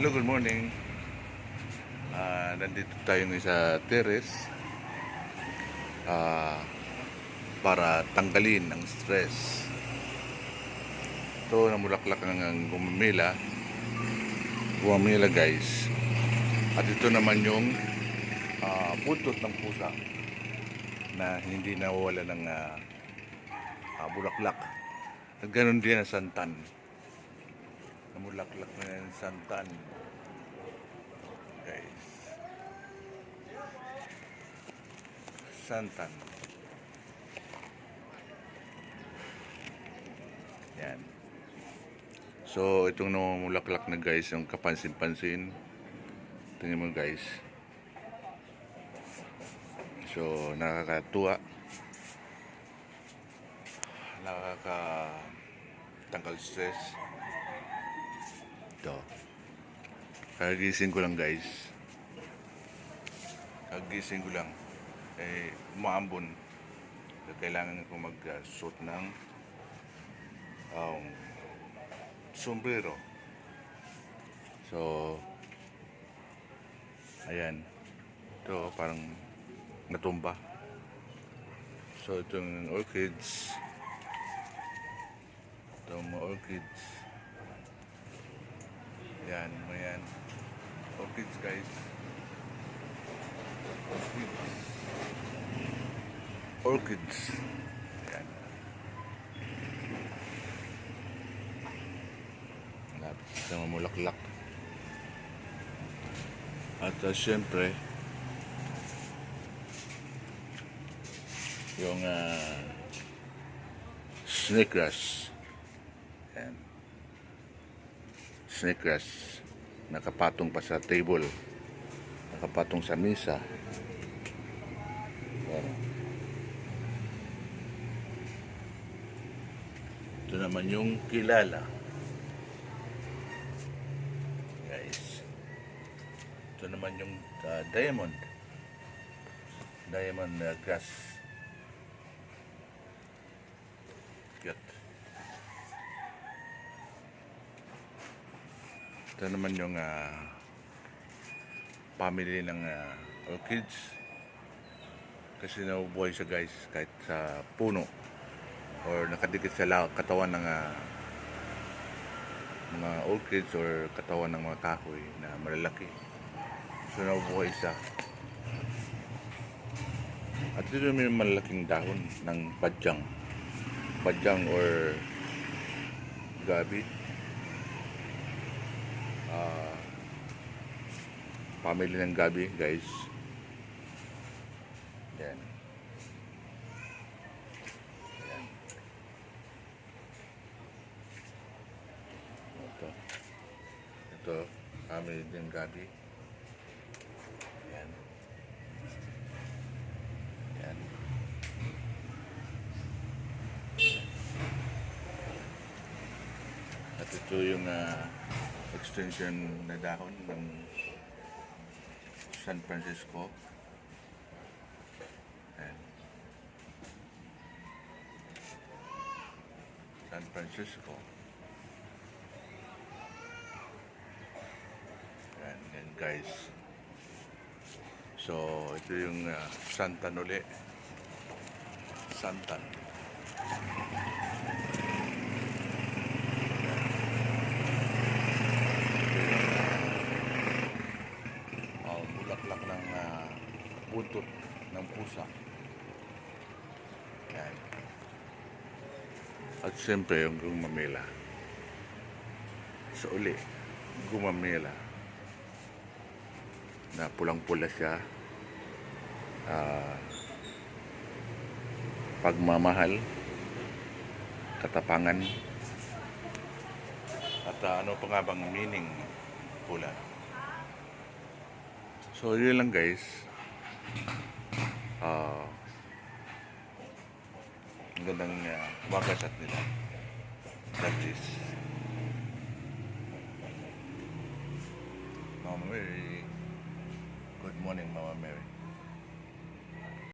Hello, good morning. Ah, nandito tayo ngayon sa terrace ah, para tanggalin ang stress. Ito, namulaklak ang gumamila. Gumamila guys. At ito naman yung ah, buntot ng pusa na hindi nawawala ng ah, ah, bulaklak. At ganun din ang santan. Namulaklak na yung santan. Guys. Santan. Yan. So, itong namumulaklak na guys, yung kapansin-pansin. Tingnan mo guys. So, nakakatuwa. Nakakatanggal stress. Ito. Kagising ko lang guys. Kagising ko lang. Eh, umaambon. So, kailangan ko mag-suit ng um, sombrero. So, ayan. Ito, parang natumba. So, itong orchids. Itong orchids. Yan, mga yan. Orchids, guys. Orchids. Orchids. Yan. Malapit sa mamulaklak. At uh, syempre, yung uh, snake grass. Yan snake grass nakapatong pa sa table nakapatong sa misa. Ito naman yung kilala. Guys. Ito naman yung uh, diamond. Diamond uh, grass cute Ito naman yung ah, family ng ah, orchids. Kasi nabubuhay siya guys kahit sa puno or nakadikit sa katawan ng ah, mga orchids or katawan ng mga kahoy na malalaki. So nabubuhay siya. At ito yung malalaking dahon ng badyang. Badyang or gabi. Family ng gabi, guys. Yan. Yan. Ito. Ito, family ng gabi. Yan. Yan. At ito yung ah, extension na dahon ng San Francisco. Ayan. San Francisco. Ayan, yan guys. So, ito yung uh, Santan uli. Santan. oh, bulaklak ng ah, buntot ng pusa. Yan. At siyempre yung gumamela. Sa uli, gumamela. Na pulang-pula siya. Ah, pagmamahal, katapangan, at ah, ano pa nga bang meaning pula. So, yun lang guys. Ah, ang gandang uh, wagasat nila. Is Mama Mary. Good morning, Mama Mary.